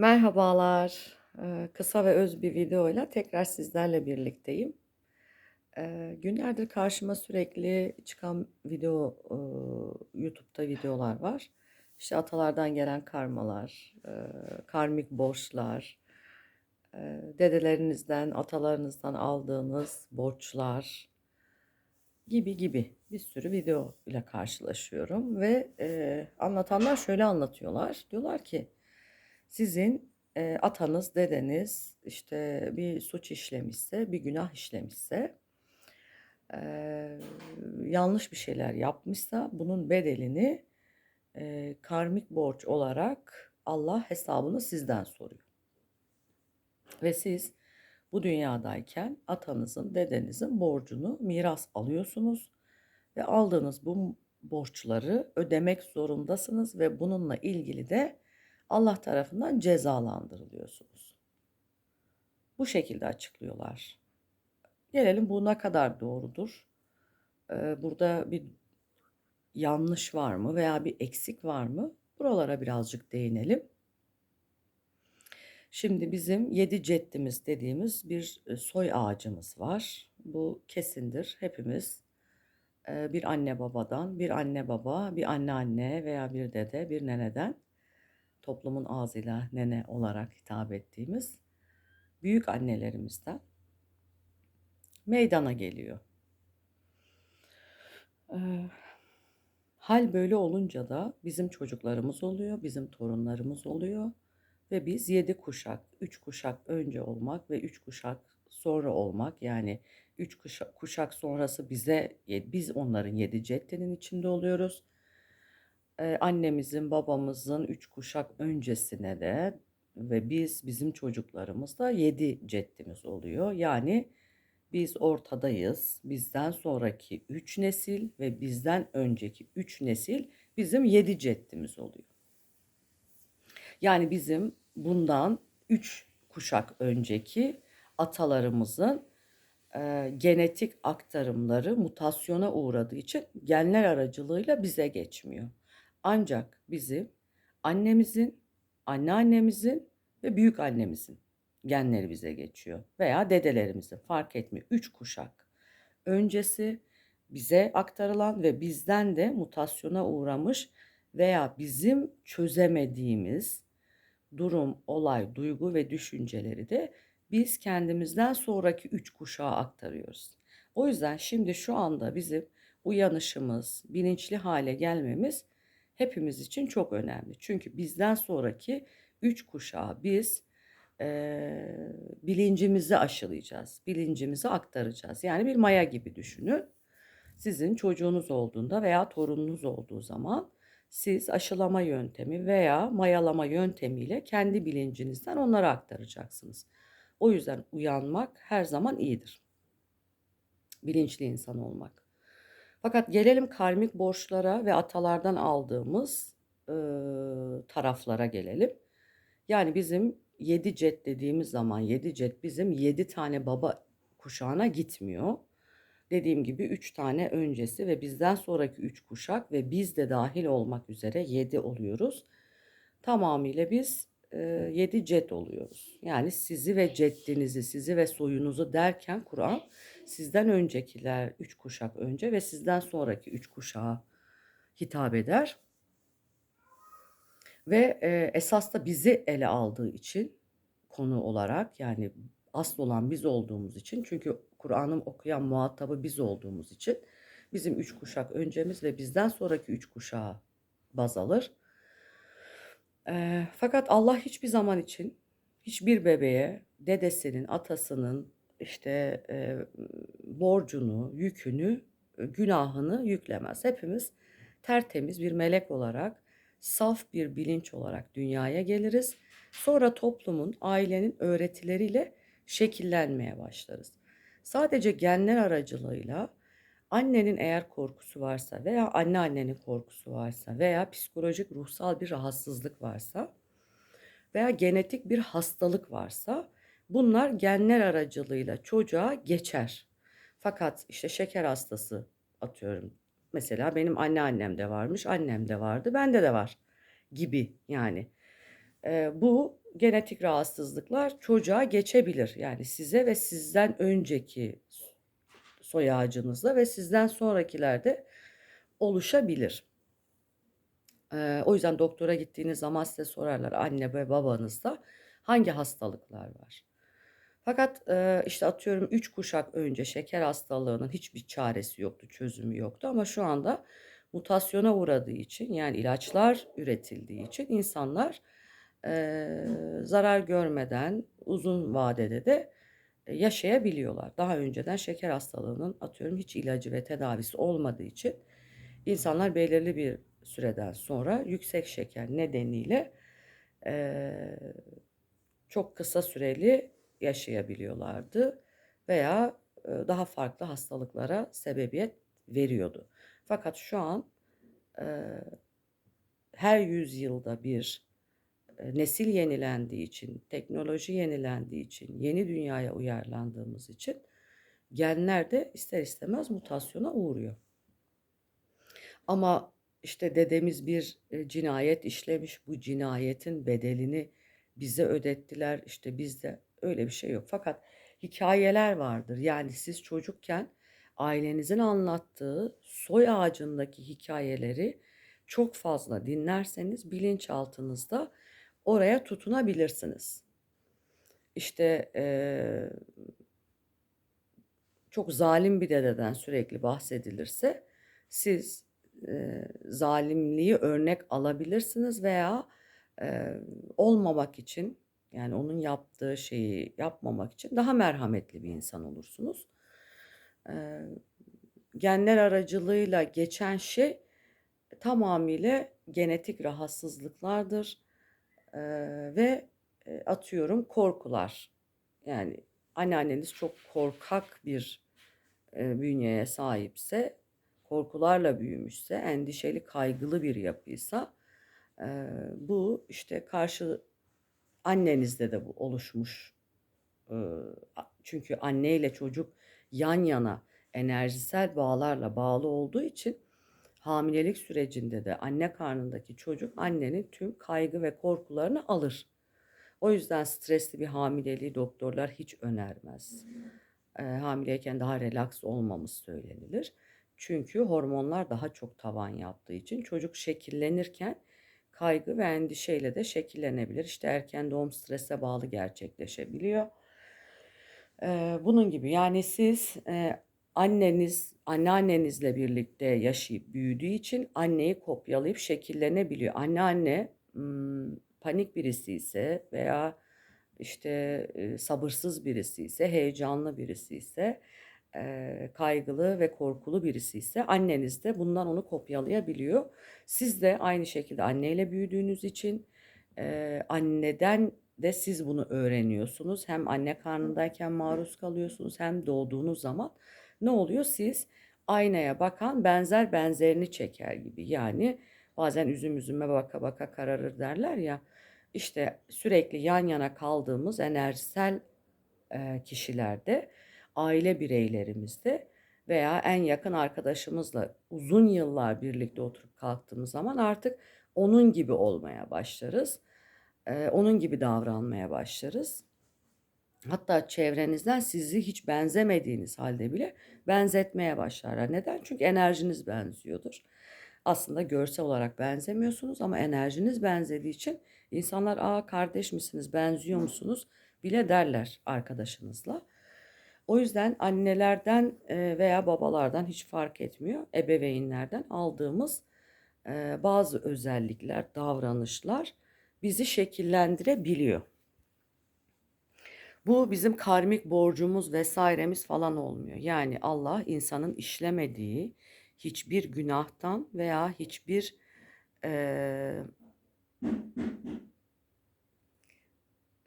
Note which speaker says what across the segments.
Speaker 1: Merhabalar. Kısa ve öz bir videoyla tekrar sizlerle birlikteyim. Günlerdir karşıma sürekli çıkan video, YouTube'da videolar var. İşte atalardan gelen karmalar, karmik borçlar, dedelerinizden, atalarınızdan aldığınız borçlar gibi gibi bir sürü video ile karşılaşıyorum ve anlatanlar şöyle anlatıyorlar. Diyorlar ki sizin eee, atanız, dedeniz işte bir suç işlemişse, bir günah işlemişse, eee, yanlış bir şeyler yapmışsa bunun bedelini eee, karmik borç olarak Allah hesabını sizden soruyor. Ve siz bu dünyadayken atanızın, dedenizin borcunu miras alıyorsunuz ve aldığınız bu borçları ödemek zorundasınız ve bununla ilgili de Allah tarafından cezalandırılıyorsunuz. Bu şekilde açıklıyorlar. Gelelim bu ne kadar doğrudur? Eee, burada bir yanlış var mı veya bir eksik var mı? Buralara birazcık değinelim. Şimdi bizim yedi ceddimiz dediğimiz bir e, soy ağacımız var. Bu kesindir. Hepimiz e, bir anne babadan, bir anne baba, bir anneanne veya bir dede, bir neneden toplumun ağzıyla nene olarak hitap ettiğimiz büyük annelerimizden meydana geliyor. Eee, hal böyle olunca da bizim çocuklarımız oluyor, bizim torunlarımız oluyor ve biz yedi kuşak, üç kuşak önce olmak ve üç kuşak sonra olmak yani üç kuşak, kuşak sonrası bize biz onların yedi ceddinin içinde oluyoruz. Annemizin, babamızın üç kuşak öncesine de ve biz bizim çocuklarımız da yedi ceddimiz oluyor. Yani biz ortadayız. Bizden sonraki üç nesil ve bizden önceki üç nesil bizim yedi ceddimiz oluyor. Yani bizim bundan üç kuşak önceki atalarımızın e, genetik aktarımları mutasyona uğradığı için genler aracılığıyla bize geçmiyor. Ancak bizim annemizin, anneannemizin ve büyük annemizin genleri bize geçiyor. Veya dedelerimizin fark etmiyor. Üç kuşak öncesi bize aktarılan ve bizden de mutasyona uğramış veya bizim çözemediğimiz durum, olay, duygu ve düşünceleri de biz kendimizden sonraki üç kuşağa aktarıyoruz. O yüzden şimdi şu anda bizim uyanışımız, bilinçli hale gelmemiz hepimiz için çok önemli. Çünkü bizden sonraki üç kuşağı biz e, bilincimizi aşılayacağız, bilincimizi aktaracağız. Yani bir maya gibi düşünün. Sizin çocuğunuz olduğunda veya torununuz olduğu zaman siz aşılama yöntemi veya mayalama yöntemiyle kendi bilincinizden onlara aktaracaksınız. O yüzden uyanmak her zaman iyidir. Bilinçli insan olmak. Fakat gelelim karmik borçlara ve atalardan aldığımız e, taraflara gelelim. Yani bizim yedi cet dediğimiz zaman yedi cet bizim yedi tane baba kuşağına gitmiyor. Dediğim gibi üç tane öncesi ve bizden sonraki üç kuşak ve biz de dahil olmak üzere yedi oluyoruz. Tamamıyla biz e, cet oluyoruz. Yani sizi ve ceddinizi, sizi ve soyunuzu derken Kur'an sizden öncekiler üç kuşak önce ve sizden sonraki üç kuşağa hitap eder. Ve e, esas da bizi ele aldığı için konu olarak yani asıl olan biz olduğumuz için çünkü Kur'an'ı okuyan muhatabı biz olduğumuz için bizim üç kuşak öncemiz ve bizden sonraki üç kuşağı baz alır. E, fakat Allah hiçbir zaman için hiçbir bebeğe dedesinin, atasının işte e, borcunu, yükünü, günahını yüklemez. Hepimiz tertemiz bir melek olarak, saf bir bilinç olarak dünyaya geliriz. Sonra toplumun, ailenin öğretileriyle şekillenmeye başlarız. Sadece genler aracılığıyla annenin eğer korkusu varsa veya anneannenin korkusu varsa veya psikolojik ruhsal bir rahatsızlık varsa veya genetik bir hastalık varsa bunlar genler aracılığıyla çocuğa geçer. Fakat işte şeker hastası atıyorum. Mesela benim anneannemde varmış, annemde vardı, bende de var gibi yani. Eee, bu genetik rahatsızlıklar çocuğa geçebilir. Yani size ve sizden önceki soy ağacınızda ve sizden sonrakilerde oluşabilir. Eee, o yüzden doktora gittiğiniz zaman size sorarlar anne ve babanızda hangi hastalıklar var? Fakat, eee, işte, atıyorum 3 kuşak önce şeker hastalığının hiçbir çaresi yoktu, çözümü yoktu ama şu anda mutasyona uğradığı için, yani ilaçlar üretildiği için insanlar, eee, zarar görmeden uzun vadede de, yaşayabiliyorlar. Daha önceden şeker hastalığının atıyorum hiç ilacı ve tedavisi olmadığı için insanlar belirli bir süreden sonra yüksek şeker nedeniyle, eee, çok kısa süreli yaşayabiliyorlardı veya, ııı, daha farklı hastalıklara sebebiyet veriyordu. Fakat şu an, eee, her yüzyılda bir, eee, nesil yenilendiği için, teknoloji yenilendiği için, yeni dünyaya uyarlandığımız için genler de ister istemez mutasyona uğruyor. Ama, işte, dedemiz bir, cinayet işlemiş, bu cinayetin bedelini bize ödettiler, işte, bizde öyle bir şey yok. Fakat hikâyeler vardır. Yani siz çocukken ailenizin anlattığı soy ağacındaki hikâyeleri çok fazla dinlerseniz bilinçaltınızda oraya tutunabilirsiniz. İşte, eee çok zalim bir dededen sürekli bahsedilirse siz, eee, zalimliği örnek alabilirsiniz veya, eee, olmamak için, yani onun yaptığı şeyi yapmamak için daha merhametli bir insan olursunuz. Eee, genler aracılığıyla geçen şey tamamıyla genetik rahatsızlıklardır, eee, ve, eee, atıyorum korkular. Yani anneanneniz çok korkak bir, eee, bünyeye sahipse, korkularla büyümüşse, endişeli, kaygılı bir yapıysa, eee, bu, işte, karşı annenizde de bu oluşmuş. Çünkü anneyle çocuk yan yana enerjisel bağlarla bağlı olduğu için hamilelik sürecinde de anne karnındaki çocuk annenin tüm kaygı ve korkularını alır. O yüzden stresli bir hamileliği doktorlar hiç önermez. Eee, hamileyken daha relaks olmamız söylenilir. Çünkü hormonlar daha çok tavan yaptığı için çocuk şekillenirken kaygı ve endişeyle de şekillenebilir. İşte, erken doğum strese bağlı gerçekleşebiliyor. Bunun gibi, yani siz, anneniz, anneannenizle birlikte yaşayıp büyüdüğü için anneyi kopyalayıp şekillenebiliyor. Anneanne, panik birisiyse veya, işte, sabırsız birisiyse, heyecanlı birisiyse, eee, kaygılı ve korkulu birisiyse anneniz de bundan onu kopyalayabiliyor. Siz de aynı şekilde anneyle büyüdüğünüz için, eee, anneden de siz bunu öğreniyorsunuz. Hem anne karnındayken maruz kalıyorsunuz hem doğduğunuz zaman ne oluyor? Siz aynaya bakan benzer benzerini çeker gibi. Yani bazen üzüm üzüme baka baka kararır derler ya, işte, sürekli yan yana kaldığımız enerjisel, eee, kişilerde, aile bireylerimizde veya en yakın arkadaşımızla uzun yıllar birlikte oturup kalktığımız zaman artık onun gibi olmaya başlarız. Eee, onun gibi davranmaya başlarız. Hatta çevrenizden sizi hiç benzemediğiniz hâlde bile benzetmeye başlarlar. Neden? Çünkü enerjiniz benziyordur. Aslında görsel olarak benzemiyorsunuz ama enerjiniz benzediği için insanlar, "A, kardeş misiniz, benziyor musunuz?" bile derler arkadaşınızla. O yüzden annelerden, eee, veya babalardan hiç fark etmiyor, ebeveynlerden aldığımız, eee, bazı özellikler, davranışlar bizi şekillendirebiliyor. Bu bizim karmik borcumuz vs.'miz falan olmuyor. Yani Allah insanın işlemediği hiçbir günahtan veya hiçbir, eee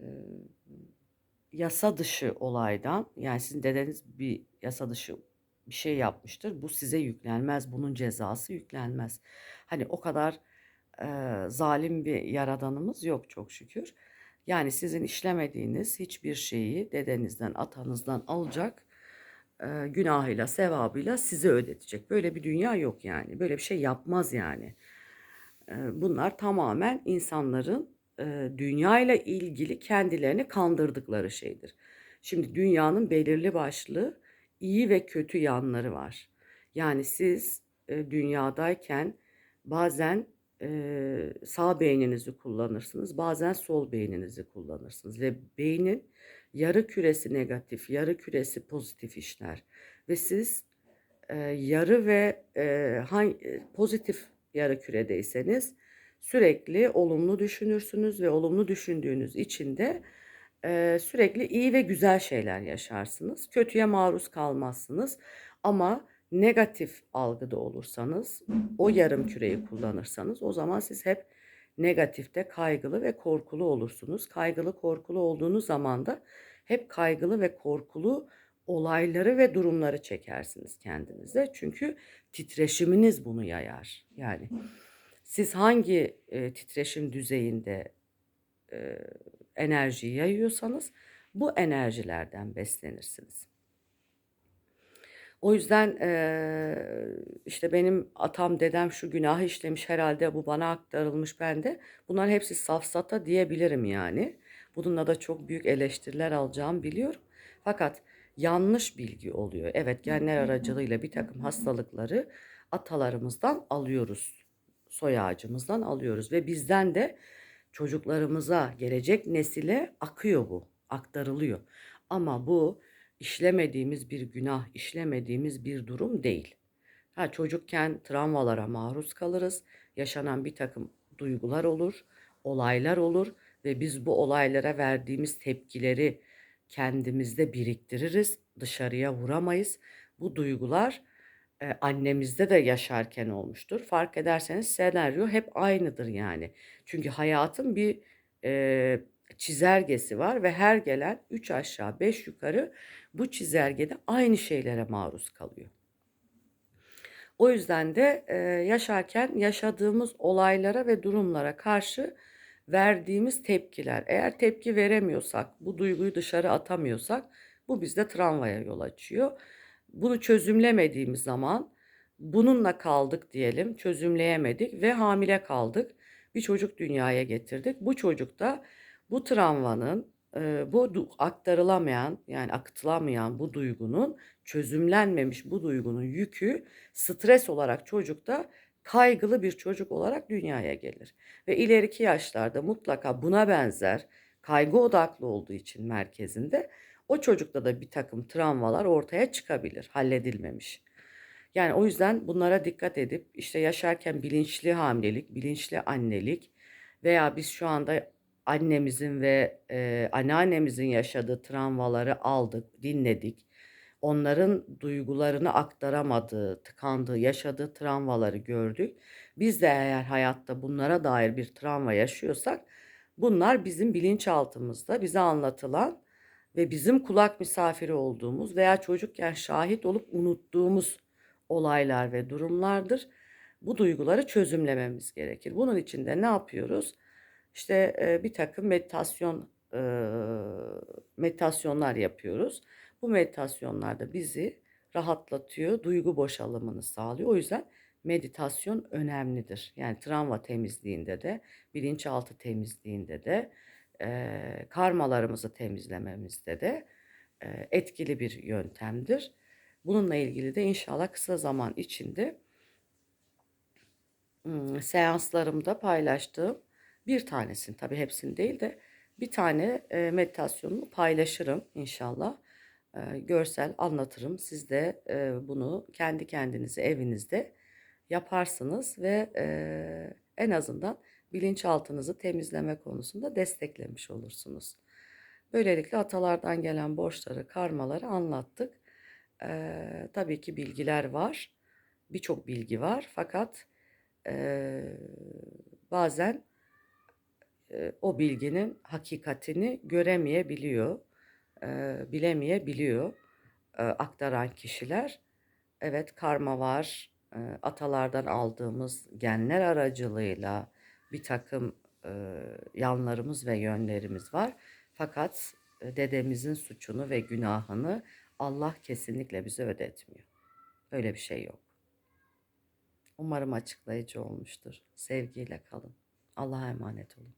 Speaker 1: ııı, yasa dışı olaydan, yani sizin dedeniz bir yasa dışı bir şey yapmıştır. Bu size yüklenmez, bunun cezası yüklenmez. Hani o kadar, eee, zalim bir yaradanımız yok çok şükür. Yani sizin işlemediğiniz hiçbir şeyi dedenizden, atanızdan alacak, eee, günahıyla, sevabıyla size ödetecek. Böyle bir dünya yok yani. Böyle bir şey yapmaz yani. Eee, bunlar tamamen insanların e, dünyayla ilgili kendilerini kandırdıkları şeydir. Şimdi dünyanın belirli başlı iyi ve kötü yanları var. Yani siz dünyadayken bazen sağ beyninizi kullanırsınız, bazen sol beyninizi kullanırsınız ve beynin yarı küresi negatif, yarı küresi pozitif işler ve siz yarı ve pozitif yarı küredeyseniz sürekli olumlu düşünürsünüz ve olumlu düşündüğünüz için de e, sürekli iyi ve güzel şeyler yaşarsınız. Kötüye maruz kalmazsınız ama negatif algıda olursanız, o yarım küreyi kullanırsanız o zaman siz hep negatifte kaygılı ve korkulu olursunuz. Kaygılı korkulu olduğunuz zaman da hep kaygılı ve korkulu olayları ve durumları çekersiniz kendinize. Çünkü titreşiminiz bunu yayar. Yani siz hangi e, titreşim düzeyinde e, enerjiyi yayıyorsanız bu enerjilerden beslenirsiniz. O yüzden eee, işte benim atam dedem şu günahı işlemiş herhalde bu bana aktarılmış bende. Bunların hepsi safsata diyebilirim yani. Bununla da çok büyük eleştiriler alacağım biliyorum. Fakat yanlış bilgi oluyor. Evet genler aracılığıyla bir takım hastalıkları atalarımızdan alıyoruz. Soy ağacımızdan alıyoruz ve bizden de çocuklarımıza, gelecek nesile akıyor bu, aktarılıyor. Ama bu işlemediğimiz bir günah, işlemediğimiz bir durum değil. Ha, çocukken travmalara maruz kalırız, yaşanan bir takım duygular olur, olaylar olur ve biz bu olaylara verdiğimiz tepkileri kendimizde biriktiririz, dışarıya vuramayız. Bu duygular annemizde de yaşarken olmuştur. Fark ederseniz senaryo hep aynıdır yani. Çünkü hayatın bir e, çizelgesi var ve her gelen 3 aşağı 5 yukarı bu çizelgede aynı şeylere maruz kalıyor. O yüzden de e, yaşarken yaşadığımız olaylara ve durumlara karşı verdiğimiz tepkiler, eğer tepki veremiyorsak, bu duyguyu dışarı atamıyorsak bu bizde travmaya yol açıyor. Bunu çözümlemediğimiz zaman bununla kaldık diyelim, çözümleyemedik ve hamile kaldık. Bir çocuk dünyaya getirdik. Bu çocuk da bu travmanın, e, bu aktarılamayan yani akıtılamayan bu duygunun çözümlenmemiş bu duygunun yükü stres olarak çocukta kaygılı bir çocuk olarak dünyaya gelir. Ve ileriki yaşlarda mutlaka buna benzer kaygı odaklı olduğu için merkezinde o çocukta da bir takım travmalar ortaya çıkabilir halledilmemiş. Yani o yüzden bunlara dikkat edip işte yaşarken bilinçli hamilelik, bilinçli annelik veya biz şu anda annemizin ve e, anneannemizin yaşadığı travmaları aldık, dinledik. Onların duygularını aktaramadığı, tıkandığı, yaşadığı travmaları gördük. Biz de eğer hayatta bunlara dair bir travma yaşıyorsak bunlar bizim bilinçaltımızda bize anlatılan ve bizim kulak misafiri olduğumuz veya çocukken şahit olup unuttuğumuz olaylar ve durumlardır. Bu duyguları çözümlememiz gerekir. Bunun için de ne yapıyoruz? İşte e, bir takım meditasyon e, meditasyonlar yapıyoruz. Bu meditasyonlarda bizi rahatlatıyor, duygu boşalımını sağlıyor. O yüzden meditasyon önemlidir. Yani travma temizliğinde de, bilinçaltı temizliğinde de, e, karmalarımızı temizlememizde de e, etkili bir yöntemdir. Bununla ilgili de inşallah kısa zaman içinde seanslarımda paylaştığım bir tanesini tabii hepsini değil de bir tane e, meditasyonunu paylaşırım inşallah. Görsel anlatırım. Siz de bunu kendi kendinize evinizde yaparsınız ve en azından bilinçaltınızı temizleme konusunda desteklemiş olursunuz. Böylelikle atalardan gelen borçları, karmaları anlattık. Ee, tabii ki bilgiler var. Birçok bilgi var. Fakat e, bazen e, o bilginin hakikatini göremeyebiliyor, e, bilemeyebiliyor e, aktaran kişiler. Evet karma var, e, atalardan aldığımız genler aracılığıyla bir takım e, yanlarımız ve yönlerimiz var. Fakat e, dedemizin suçunu ve günahını Allah kesinlikle bize ödetmiyor. Öyle bir şey yok. Umarım açıklayıcı olmuştur. Sevgiyle kalın. Allah'a emanet olun.